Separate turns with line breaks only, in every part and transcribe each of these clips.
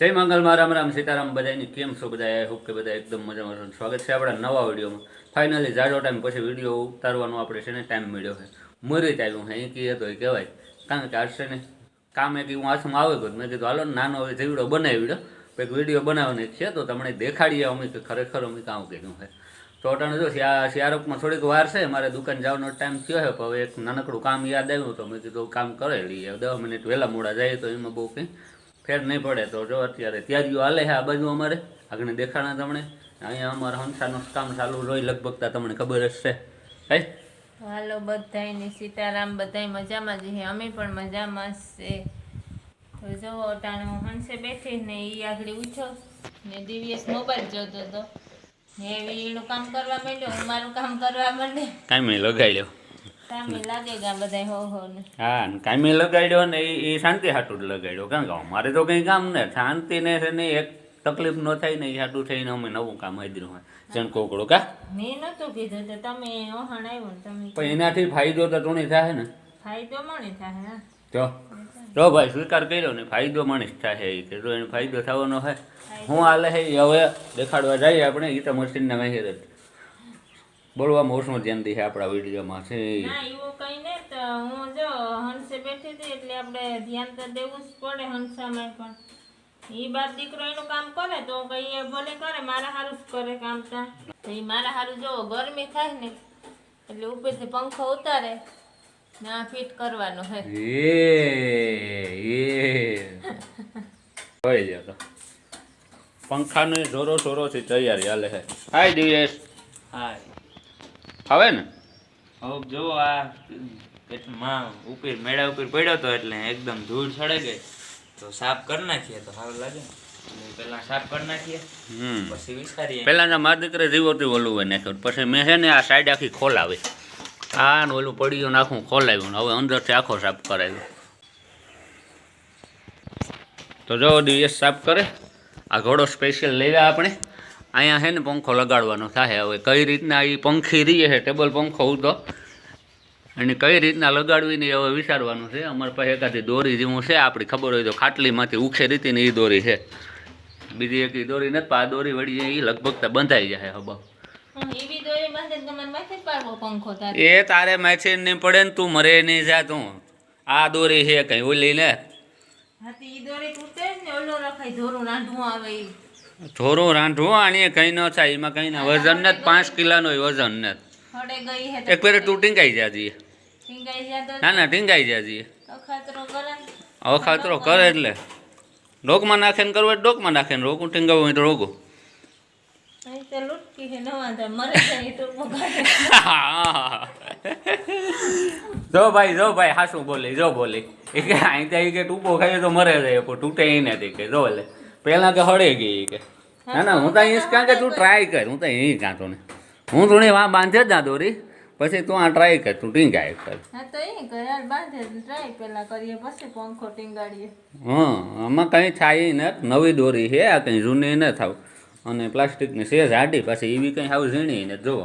જય મંગલમાં, રામ રામ, સીતારામ બધાની કેમ છો બધા આઈ હોપ કે બધા એકદમ મજામાં છો. સ્વાગત છે આપણા નવા વિડીયોમાં. ફાઇનલી જાડો ટાઈમ પછી વીડિયો ઉતારવાનો આપણે છે ને ટાઈમ મળ્યો છે. મરી આવ્યું છે એ કહીએ તો એ કહેવાય. કારણ કે આજ છે ને કામ એક હું હાથમાં આવે ગયો મેં કીધું, હાલો, નાનો હવે જેવડો બનાવી કંઈક વીડિયો બનાવવાનો છે, તો તમને દેખાડીએ અમે કે ખરેખર અમે કામ કર્યું છે. તો અટાણે જો શિયાળકમાં થોડીક વાર છે, મારે દુકાન જવાનો ટાઈમ થયો છે હવે એક નાનકડું કામ યાદ આવ્યું, તો મેં કીધું, કામ કરે લઈએ. દસ મિનિટ વહેલા મોડા જાય તો એમાં બહુ કંઈ ફેર નહીં પડે તો જો અત્યારે ત્યારીઓ હાલે છે આ બાજુ અમારે. આગળ દેખાણા તમને. અહીંયા અમારા હંસાનું કામ ચાલુ રોય લગભગ તમને ખબર જ છે. કઈ
હાલો બધાયને સીતારામ બધાય મજામાં જ છે. અમે પણ મજામાં છે. તો જો અટાણે હું હંસે બેઠી ને એ આગળ ઉઠ્યો ને દિવ્યેશ મોબાઈલ જોતો હતો ને વીણું કામ કરવા માંડ્યો હું મારું કામ કરવા માંડે
કાંઈ લગાડ્યો
હો ને
લગાડ્યો ને એ શાંતિ હાટું જ લગાડ્યો. કારણ કે અમારે તો કંઈ કામ ને શાંતિને છે ને એક તકલીફ ન થાય ને એ હાટું થઈને અમે નવું કામ હાજરું હોય. જણ કોકડો કા?
મેં નતું કીધું તો તમે ઓહણ આવ્યો તમે
પણ એનાથી ફાયદો તો ટોણી થાય ને.
ફાયદો મળી થાય હા.
જો. જો ભાઈ સ્વીકાર કર્યો ને ફાયદો માણસ થાય એ કીધું એને ફાયદો થવાનો હોય. હું હાલે હે હવે દેખાડવા જઈએ આપણે એ તો મશીનના જ. બોલવામાં ઓછું ધ્યાન દે આપણા વિડીયોમાં છે.
ના એવું કઈ ને તો હું જો હંસે બેઠી હતી એટલે આપણે ધ્યાન તો દેવું જ પડે હંસામાં પણ. ઈ બાર દીકરો એનું કામ કરે તો કઈ એ ભલે કરે મારા હારું જ કરે કામ તા. તો મારા હારું જો ગરમી થાય ને એટલે ઉપરથી પંખો ઉતારે ના ફિટ કરવાનો હે.
એ એ. હોય જ તો. પંખાની જોરો છે તૈયારી હાલે હે. હાય દિવેશ.
હા
હવે ને?
હવે જો આ પેટમાં ઉપર મેળા ઉપર પડ્યો તો એટલે એકદમ ધૂળ ચડે ગઈ. તો સાફ કરી નાખીએ તો સારું લાગે. પેલા સાફ કરી નાખીએ પછી વિચારીએ
પેલા મારા દીકરે જીવોથી ઓલું હોય નાખ્યું પછી મેં છે ને આ સાઈડ આખી ખોલાવી. આ ને ઓલું પડ્યું નાખું ખોલાવ્યું ને હવે અંદરથી આખો સાફ કરાવ્યો. તો જો દિવસ સાફ કરે. આ ઘોડો સ્પેશિયલ લેવા આપણે. અહીંયા છે ને પંખો લગાડવાનો થાય હવે. કઈ રીતના એ પંખી રહીએ છે? ટેબલ પંખો ઉતો અને કઈ રીતના લગાડવી ને હવે વિચારવાનું છે. અમારી પાસે એકાદી દોરી જેવું છે. આપણી ખબર હોય તો ખાટલીમાંથી ઉખે ને એ દોરી છે. બીજી એક દોરી નથી પણ આ દોરી વળી એ લગભગ તો બંધાઈ જાય હવે
હમ, ઈ બી દોરી બાંધે તો તમારે માથે જ પાડવો પંખો
એ તારે મેચે નહીં પડે ને તું મરે નહીં જા તું. આ દોરી છે કઈ ઓલી ને.
તો દોરી તૂટે ને ઓલો રખાય ધોરું રાંધવું આવે
થોડું રાંધવું આની કઈ ન થાય એમાં કઈ ના વજન ને પાંચ કિલોનો વજન ને એક પેરે તું ટીંગાઈ જાજી ના ના ટીંગાઈ જાજી હવે ખાતરો કરે એટલે. ડોકમાં નાખે ને કરવું ડોકમાં નાખે ને રોકું ટીંગાવું હોય તો
મગાડે
જો ભાઈ જો ભાઈ હાસું બોલી જો બોલી. એ કે અહીં ત્યાં કે ટૂંકો ખાઈએ તો મરે જાય તૂટે એ નથી કે જો લે. પહેલાં કે હળે ગઈ કે. ના ના હું તો અહીં કારણ કે તું ટ્રાય કર હું તો અહીં કાંતો ને. હું થોડી વા બાંધે જ ના દોરી પછી તું આ ટ્રાય કર તું ટીંગાય કર
હા તો એ ઘરાલ બાંધે ટ્રાય પેલા કરીએ પછી પંખો ટીંગાડીએ.
હા આમાં કંઈ થાય ન નવી દોરી છે આ કંઈ જૂની ન થાવ. અને પ્લાસ્ટિકની સેજ જાડી પાછી એવી કંઈ હાવ ઝીણી ને જુઓ.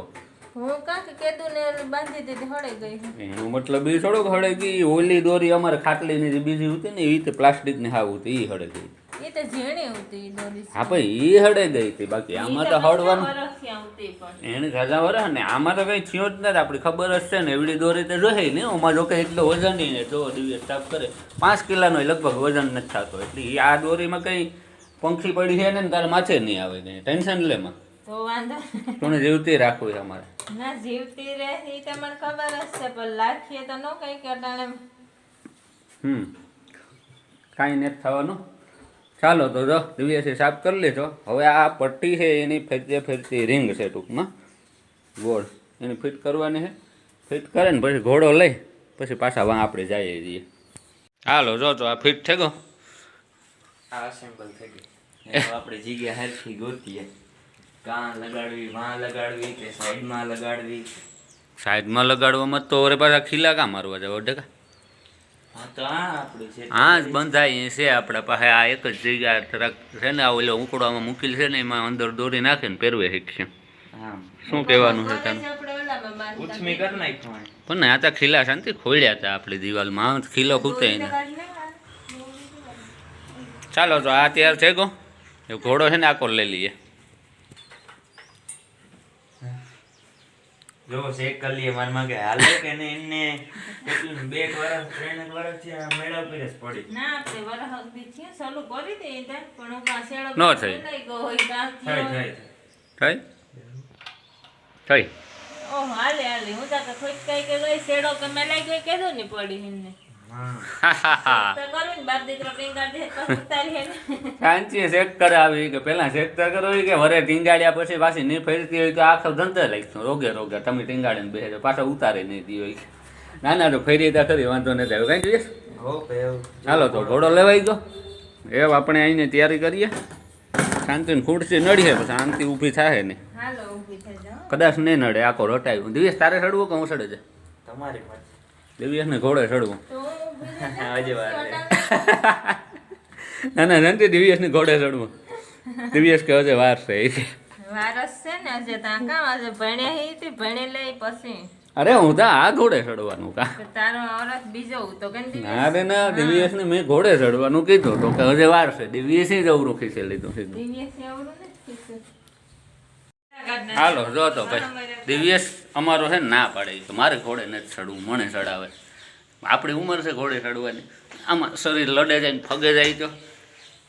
હું કાંક કેદું ને બાંધી દીધી હળે ગઈ છે
એનો મતલબ એ થોડોક હળે ગઈ ઓલી દોરી અમારે ખાટલીની જે બીજી હતી ને એ રીતે પ્લાસ્ટિકની હાવ હતી એ હળે ગઈ.
એ તો ઝીણી હતી દોરી
હા ભાઈ એ હળે ગઈ હતી. બાકી આમાં તો હળવાનું એને વરસ ને આમાં તો કંઈ થયો જ નથી. આપણી ખબર જ છે ને એવડી દોરી તો જોઈ ને. આમાં જો કે એટલો વજન નહીં ને જો દિવસ સાફ કરે. પાંચ કિલોનો લગભગ વજન નથી થતો. એટલે એ આ દોરીમાં કંઈ પંખી પડી છે ને તારે માથે નહીં આવે કંઈ ટેન્શન લેમાં
તો વાંધો.
તને જીવતી રાખવી અમારે?
ના જીવતી રહે એ ખબર જ છે પણ લાખીએ તો ન કઈ કે
હમ. કાંઈ નથી થવાનું. ચાલો તો જો દિવ્યાસી સાફ કરી લેજો. હવે આ પટ્ટી છે એની ફેરતે ફેરતી રિંગ છે ટૂંકમાં. ગોળ. એને ફિટ કરવાની છે. ફિટ કરે ને પછી ઘોડો લઈ પછી પાછા વાં આપણે જઈએ જઈએ હાલો જો તો આ ફિટ થઈ ગયો.
આ સિમ્પલ થઈ ગયું. આપણે જગ્યા હરખી ગોતીએ. કાં લગાડવી વાં લગાડવી કે સાઈડમાં લગાડવી?
સાઈડમાં લગાડવામાં તો ઓરે પાછા ખીલા કાં મારવા જાવ ડકા
હા છે.
બંધાય છે આપણા પાસે. આ એક જ જગ્યા થોડાક છે ને આ ઓલો ઉકળવામાં મૂકેલ છે ને એમાં અંદર દોરી નાખે ને પહેરવે શીખશે. શું કહેવાનું છે
છે
નાખ્યું
પણ આ તો ખીલા શાંતિ ખોલ્યા હતા આપણી દિવાલમાં. ખીલો ખૂટે
દોરીને
ને.
કાઢી નાખ.
ચાલો તો આ તૈયાર થઈ ગયો એ ઘોડો છે ને આકોર લઈ લઈએ.
જો ચેક કરી લઈએ મનમાં કે હાલે કે ને એને કેટલું બે એક વર્ષ ત્રણ એક વર્ષથી આ મેળા પર જ પડી.
ના આપણે વરસ બી છે ચાલુ કરી દે એ પણ હું પાસે
ન થઈ.
લઈ ગયો હોય ત્યાં
થઈ
થયો.
થઈ.
થઈ? થઈ.
ઓ હાલે હાલે. હું તો ખોટકાઈ કે લઈ શેડો કે મેં લાગ્યો કીધું ને પડી એમને. કરું ને દે પછી ઉતારી હે ને.
શાંતિએ ચેક કરાવી કે પહેલા ચેક તો કે વરે ટીંગાડ્યા પછી પાછી નહીં ફેરતી હોય તો આખો ધંધો લાગતો રોગે રોગે. તમે ટીંગાડીને બેસે પાછા ઉતારે નહીં દી હોય. ના ના તો ફેરી તા ખરી વાંધો નથી આવ્યો કઈ જોઈએ? ચાલો તો ઘોડો લેવાઈ ગયો. એ આપણે અહીંને તૈયારી કરીએ. શાંતિને ખુરશી નડીએ પછી શાંતિ ઊભી થાય ને
હાલો ઊભી થઈ જાઓ.
કદાચ નહીં નડે આખો રટાયું દિવસ તારે સડવું કે હું સડે છે?
તમારી
દિવ્યેશને ઘોડે ચડવું ના ના દિવ્યસ દિવ્યેશને ઘોડે ચડવું. દિવ્યસ કે હજે વાર છે.
વારસ છે ને હજે ત્યાં હજે ભણે હે તે ભણે લઈ પછી.
અરે હું તો આ ઘોડે ચડવાનું કા.
તારો બીજો તો
ના રે ના મેં ઘોડે ચડવાનું કીધું તો કે હજે વાર છે. દિવ્યસ જ અવરું ખીચે લીધું સીધું.
નથી
હાલો જો તો ભાઈ દિવ્યસ અમારો છે ના પાડે મારે ઘોડે નથી ચડવું મને ચડાવે. આપણી ઉંમર છે ઘોડે ચડવાની. આમાં શરીર લડે જાય ને ફગે જાય તો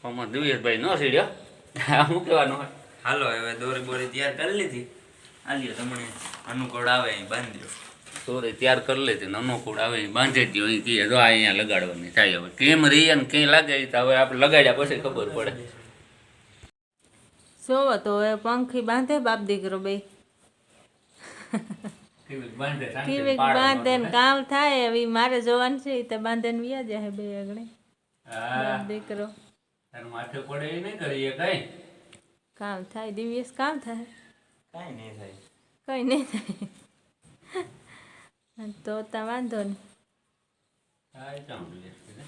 આમાં દિવ્યેશભાઈ ન સીડ્યો હું કહેવાનું હોય?
હાલો હવે દોરી બોરી તૈયાર કરી લીધી. આલ્યો તમને અનુકૂળ આવે અહીં બાંધ્યો.
સોરે તૈયાર કરી લીધી ને અનુકૂળ આવે એ બાંધી દો એ કહે જો આ અહીંયા લગાડવાની થાય હવે. કેમ રહીએ ને ક્યાં લાગે તો હવે આપણે લગાડ્યા પછી ખબર પડે.
સોવો તો હવે પંખી બાંધે બાપ દીકરો બે ટીવી બાંધે ને કામ થાય એવી મારે જોવાનું છે તો બાંધે ને વ્યા જાય બે આગળ. દીકરો.
માથે પડે એ નહીં કરીએ કઈ?
કામ થાય દિવ્યસ કામ થાય.
કઈ નહીં થાય.
કઈ નહીં થાય. તો તા વાંધો નહીં.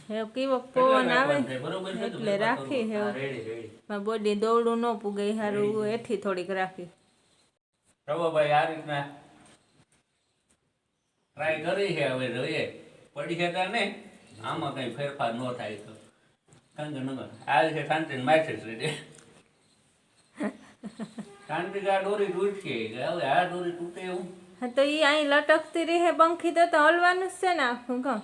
હે કેવો પવન આવે? એટલે રાખી હે.
રેડી રેડી
મારી બોડી દોડું ન પુગે હારું એથી થોડીક રાખી.
રવાભાઈ આ રીતના ટ્રાય કરી છે હવે જોઈએ. પડી છે ત્યાં નહીં આમાં કઈ ફેરફાર ન થાય તો. કંગ નગર આ છે શાંતિ માથે જ રહી શાંતિ આ દોરી તૂટશે. કે હવે આ દોરી તૂટે એવું.
હા તો ઈ અહીં લટકતી રહે પંખી તો તો હલવાનું જ છે ને આખું કામ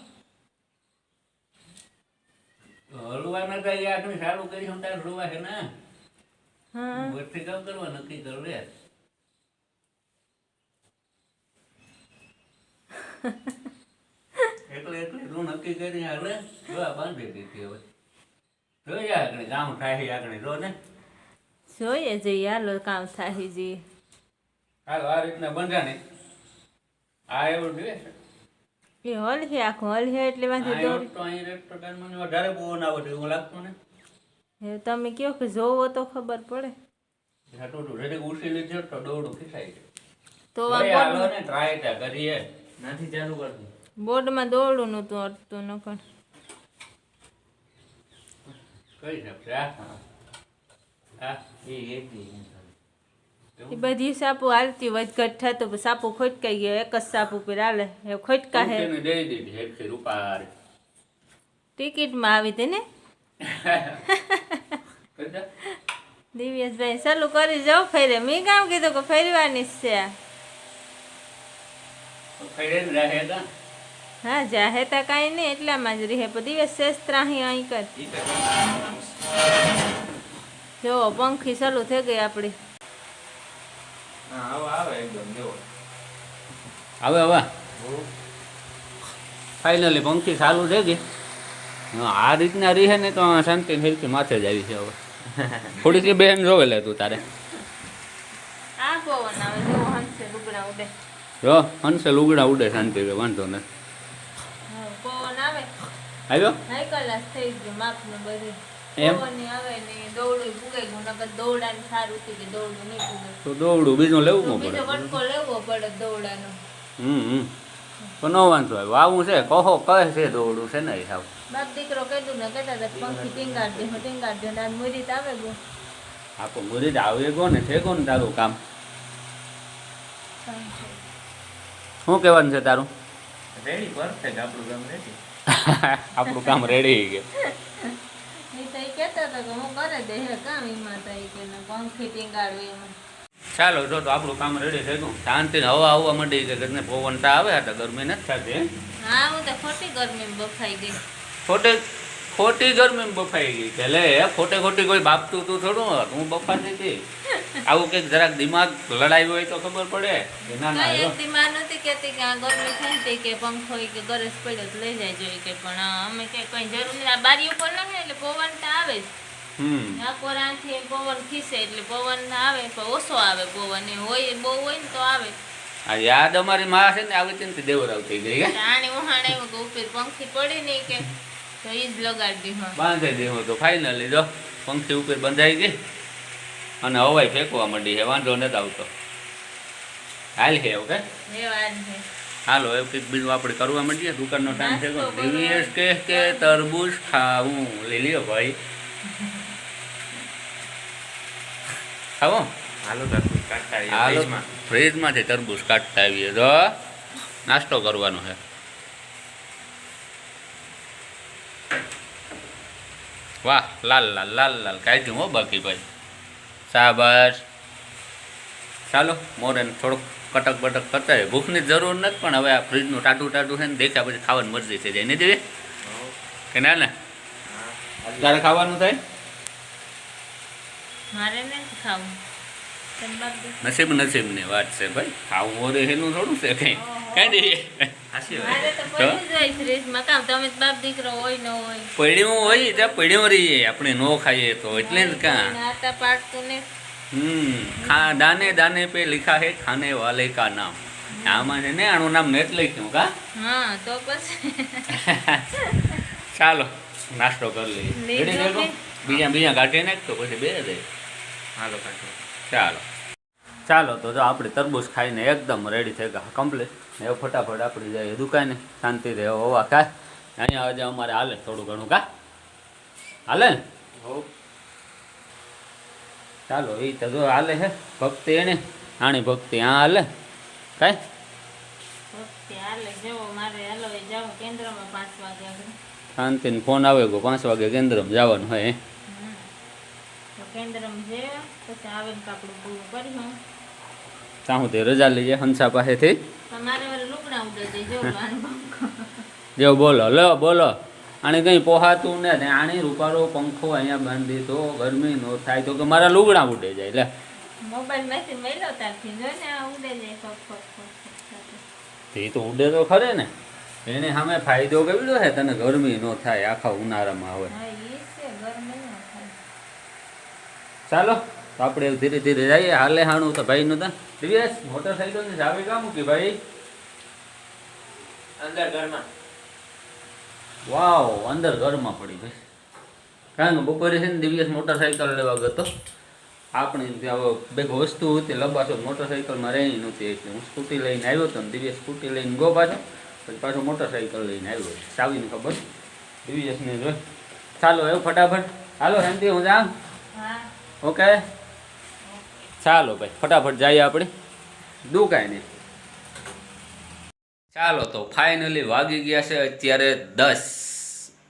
તો હલવાના થાય એ આખરી સારું કરીશું તારે રોવા છે ને?
હા.
વચ્ચે કામ કરવા નક્કી કર રે એટલે એટલે તું નક્કી કરી આગળ જો આ બાંધી દીધી હવે. જોઈએ આગળ કામ થાય આગળ જો ને.
જોઈએ જઈએ હાલો કામ થાય જઈએ
હાલો આ રીતના બંધાણી. આ એવું જોઈએ
એ હલ છે આખું હોલ છે એટલે માંથી
એવું તો અહીં રેસ્ટોરન્ટ મને વધારે બહુ આવે છે એવું લાગતું ને.
એ તમે કયો કે જોવો તો ખબર પડે.
હાટું તો રેડી ઉસી લીધો તો દોડું ખીસાય
તો આ
ને ટ્રાય કરીએ.
નથી ચાલુ કરતું
બોર્ડમાં દોડું નતું અડતું નકર.
કઈ શકશે આ હા.
એ
બધી સાપુ હાલતી વધઘટ થતો સાપુ ખોટકાઈ ગયો એક જ સાપુ પર હાલે એ ખોટકા હે. ટિકિટમાં આવી હતી ને? દિવ્યેશભાઈ ચાલુ કરી જાઓ ફેરે. મેં કામ કીધું કે ફેરવાની જ છે. હા જાહે તા કાંઈ નહીં એટલામાં જ રહે. દિવસ શેસ્ત્ર અહીં અહીં કર. જો પંખી ચાલુ થઈ ગઈ આપણી
હા આવે એકદમ
હવે? ફાઇનલી પંખી ચાલુ થઈ ગઈ. આ રીતના રહે ને તો શાંતિ હિલકી માથે જ આવી છે હવે. થોડીક બેન જોવે લે તું તારે.
આ પવન આવે જો હંસે લુગડા ઉડે.
જો હંસે લુગડા ઉડે શાંતિ રે વાંધો ને.
હા, પવન આવે?
આવ્યો? તો દોડું બીજું લેવું પડે. હમ તો ન વાંધો આવે. આવું છે? કહો કહે છે દોડું છે ને હિસાબ
બાપ દીકરો કીધું ને કહેતા હતા પંખી ટીંગાડ દે હું ટીંગાડ દે ને મુરીત આવે ગયો
આખો મુરીદ આવે ગો ને છે ગો ને તારું કામ. શું કહેવાનું છે તારું?
રેડી પરફેક્ટ આપણું કામ રેડી
આપણું કામ રેડી ગયું
ને
ચાલો જો તો આપણું કામ રેડી થઈ ગયું. શાંતિને હવા આવવા માંડી કે ઘરને પવન તા આવે આ તો ગરમી નથી થતી હે?
હા હું તો ખોટી ગરમી બફાઈ ગઈ.
ખોટે ખોટી ગરમી બફાઈ ગઈ. કે લે ખોટે ખોટી કોઈ બાપતું તું થોડું હું બફાતી હતી. આવું કંઈક જરાક દિમાગ લડાયું હોય તો ખબર પડે. કે ના ના
કઈ
જો.
નથી કહેતી કે આ ગરમી થાય તે કે પંખો કે ગરજ પડ્યો તો લઈ જાય જોઈએ કે પણ અમે કે કઈ જરૂર નહીં આ બારી ઉપર નાખે એટલે પવન તો આવે જ.
હમ.
પવન ખીસે એટલે પવન આવે પણ ઓછો આવે પવન. એ હોય બહુ હોય ને તો આવે.
આ યાદ અમારી માં છે ને આવી હતી ને તે દેવરાવ થઈ ગઈ. હે?
વહાણ આવ્યો કે ઉપર પંખી પડી નહીં કે તો જ લગાડી હા
બાંધી દેવું તો ફાઇનલી જો. પંખી ઉપર બંધાઈ ગઈ. અને હવાઈ ફેંકવા માંડી છે વાંધો નથી આવતો. હાલ છે ઓકે હાલો એવું કંઈક બીજું આપણે કરવા માંડીએ? દુકાનનો ટાઈમ છે. દિવ્યેશ કે કે તરબૂચ ખાવું? લઈ લ્યો ભાઈ. ખાવો?
હાલો તરબૂજ કાઢતા
હાલો ફ્રીજમાંથી તરબૂચ કાઢતા આવીએ. તો નાસ્તો કરવાનો છે. વાહ લાલ લાલ લાલ લાલ. કાઢ્યું હો બાકી ભાઈ. શાબાશ ચાલો મોરે થોડુંક કટક બટક કરતા હોય ભૂખની જરૂર નથી પણ હવે આ ફ્રીજનું ટાટું ટાટું છે ને દેખ્યા પછી ખાવાની મરજી થઈ જાય. નહીં દેવી કે ના ને. તારે ખાવાનું થાય. નસીબ નસીબની વાત છે ભાઈ. ખાવું ઓરે એનું થોડું છે કંઈ. કઈ
દેવી પૈડીમાં હોય.
ત્યાં પૈડીમાં રહીએ. આપણે નો ખાઈએ તો એટલે જ કાં. હમ. ખા દાને દાને પે લિખા હે ખાને વાલે કા નામ. આમાં છે ને આનું નામ નેટ લખ્યું કા?
હા તો પછી
ચાલો નાસ્તો કરી લઈએ. બીજા બીજા કાઢીએ ને તો પછી બે દે.
ચાલો કાઢો.
ચાલો. ચાલો તો જો આપણે તરબૂચ ખાઈને એકદમ રેડી થઈ ગયા. કમ્પ્લીટ હવે ફટાફટ આપણે જઈએ દુકાને. શાંતિ રહે હોવા કા અહીંયા આજે અમારે હાલે થોડું ઘણું કા હાલે ને? ચાલો એ તો જો હાલે છે ભક્તિ એને. આણી ભક્તિ હા હાલે. કાંઈ? શાંતિને ફોન આવે ગો પાંચ વાગે કેન્દ્રમાં જવાનું હોય ત્યાં સુધી રજા લઈએ હંસા પાસેથી
જો
બોલો લો બોલો. આને કંઈ પોહાતું ને આને આણી રૂપારો પંખો અહીંયા બાંધી તો ગરમી નો થાય તો કે મારા લુગડા ઉડે જાય લે. તે તો ઉડે તો ખરે ને. એને સામે ફાયદો કેવડો છે તને ગરમી નો થાય આખા ઉનાળામાં આવે ચાલો આપણે ધીરે ધીરે જઈએ. હાલે હાણું તો ભાઈનું તો. દિવ્યેશ મોટરસાઇકલની ચાવી કામ મૂકી ભાઈ?
અંદર ઘરમાં.
વાવ અંદર ઘરમાં પડી ભાઈ કારણ કે બપોરે છે ને દિવ્યસ મોટરસાઇકલ લેવા ગયો આપણી આપણે ત્યાં હવે બે વસ્તુ હતી લબાસો મોટરસાઇકલમાં રહી નહોતી એટલે હું સ્કૂટી લઈને આવ્યો હતો ને દિવ્ય સ્કૂટી લઈને ગયો પાછો. પછી પાછો મોટરસાઇકલ લઈને આવ્યો. સાવીને ખબર? દિવ્યસને જોઈ. ચાલો એવું ફટાફટ. હાલો શાંતિ હું જાઉં? ઓકે. ચાલો ભાઈ ફટાફટ જઈએ આપણે. દુકાને. ચાલો તો ફાઇનલી વાગી ગયા છે અત્યારે દસ.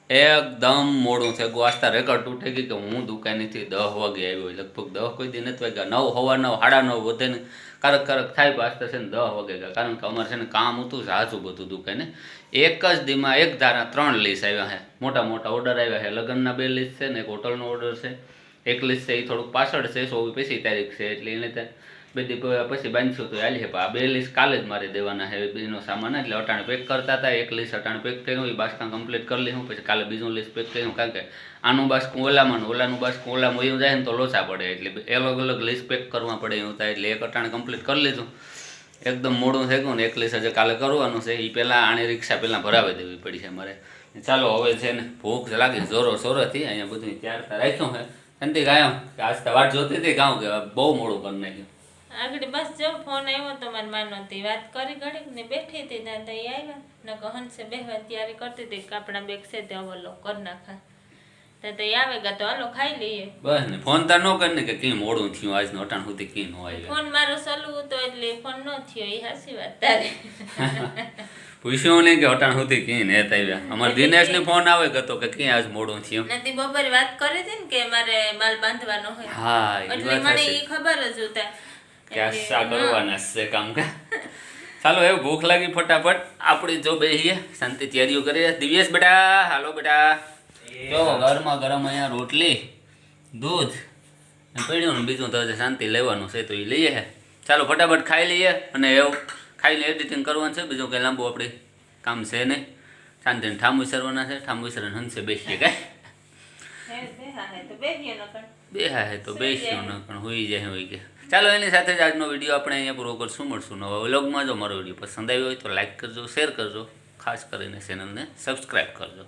એકદમ મોડું છે આસ્તા રેકોર્ડ તૂટી ગઈ કે હું દુકાનેથી દસ વાગે આવ્યો. લગભગ દસ કોઈ દી નથી વાગ્યા. નવ હવા નવ, સાડા નવ વધે ને કારક કારક થાય પાસ્તા છે ને દસ વાગે ગયા. કારણ કે અમારે છે ને કામ હતું ઝાઝું બધું દુકાને. એક જ દીમાં એક ધારા ત્રણ લીસ આવ્યા છે. મોટા મોટા ઓર્ડર આવ્યા છે. લગ્નના બે લીસ છે ને એક હોટલનો ઓર્ડર છે. એક લિસ્ટ છે એ થોડુંક પાછળ છે. સો પછી તારીખ છે. એટલે એને ત્યાં બે દી પછી બાંધશું તો હાલી. પણ આ બે લિસ્ટ કાલે જ મારે દેવાના છે. બેનો સામાન એટલે અટાણે પેક કરતા હતા. એક લિસ્ટ અટાણે પેક કર્યું, એ બાસકાં કમ્પ્લીટ કરી લઈશું પછી કાલે બીજું લિસ્ટ પેક કર્યું. કારણ કે આનું બાસકું ઓલામાં ઓલાનું બાસકું ઓલામાં એવું જાય ને તો લોચા પડે. એટલે અલગ અલગ લિસ્ટ પેક કરવા પડે એવું થાય. એટલે એક અટાણે કમ્પ્લીટ કરી લીધું. એકદમ મોડું થઈ ગયું ને એક લિસ્ટ હજી કાલે કરવાનું છે. એ પહેલાં આની રિક્ષા પહેલાં ભરાવી દેવી પડી છે મારે ચાલો હવે છે ને ભૂખ લાગી. જોરો સોરોથી અહીંયા બધું ત્યારતા ત્યાં રાખ્યું છે. શાંતિ, ગાયો. આજ તો વાટ જોતી હતી ગાઉં કે બહુ મોડું કરી નાખ્યું.
આગળ બસ જો ફોન આવ્યો તો મારી માનવતી વાત કરી ઘડીક ને બેઠી હતી ત્યાં તો આવ્યા. ને હંસે બેહવા તૈયારી કરતી હતી કાપડા બેગ છે તે અવલો કરી નાખા. તો આવે ગા તો હાલો ખાઈ લઈએ.
બસ ને ફોન તાર ન કરી ને કે કી મોડું થયું આજ અટાણ સુધી કી ન આવ્યા.
ફોન મારો સલું હતો એટલે ફોન ન થયો એ હાસી વાત તારે.
પૂછ્યું નહીં કે અટાણ સુધી કઈ ને આવ્યા. અમારે દિનેશ ને ફોન આવે ગતો કે કઈ આજ મોડું થયું.
નથી બપોરે વાત કરી હતી ને કે મારે માલ બાંધવાનો હોય.
હા
એટલે મને એ ખબર જ હતા.
કે આ શા કરવાના છે કામ કા? ચાલો એવું ભૂખ લાગી ફટાફટ. આપણી જો બેસીએ શાંતિ તૈયારીઓ કરીએ. દિવ્યેશ બેટા હાલો બેટા. જો ગરમા ગરમ અહીંયા રોટલી દૂધ ને પડ્યું ને બીજું તો શાંતિ લેવાનું છે તો એ લઈએ હે. ચાલો ફટાફટ ખાઈ લઈએ અને એવું ખાઈને એડિટિંગ કરવાનું છે. બીજું કંઈ લાંબુ આપણે કામ છે નહીં. શાંતિને ઠામ વિસરવાના છે. ઠામ વિસરીને હંસે બેસીએ કાંઈ.
બે હા હે તો બેહીએ નકર.
બે હા હે તો બેસ્યો ન પણ હોઈ જાય હોય કે. ચાલો, એની સાથે જ આજનો વીડિયો આપણે અહીંયા પૂરો કરશું, મળશું નવા વ્લોગમાં. જો મારો વીડિયો પસંદ આવ્યો હોય તો લાઇક કરજો, શેર કરજો, ખાસ કરીને ચેનલને સબસ્ક્રાઈબ કરજો.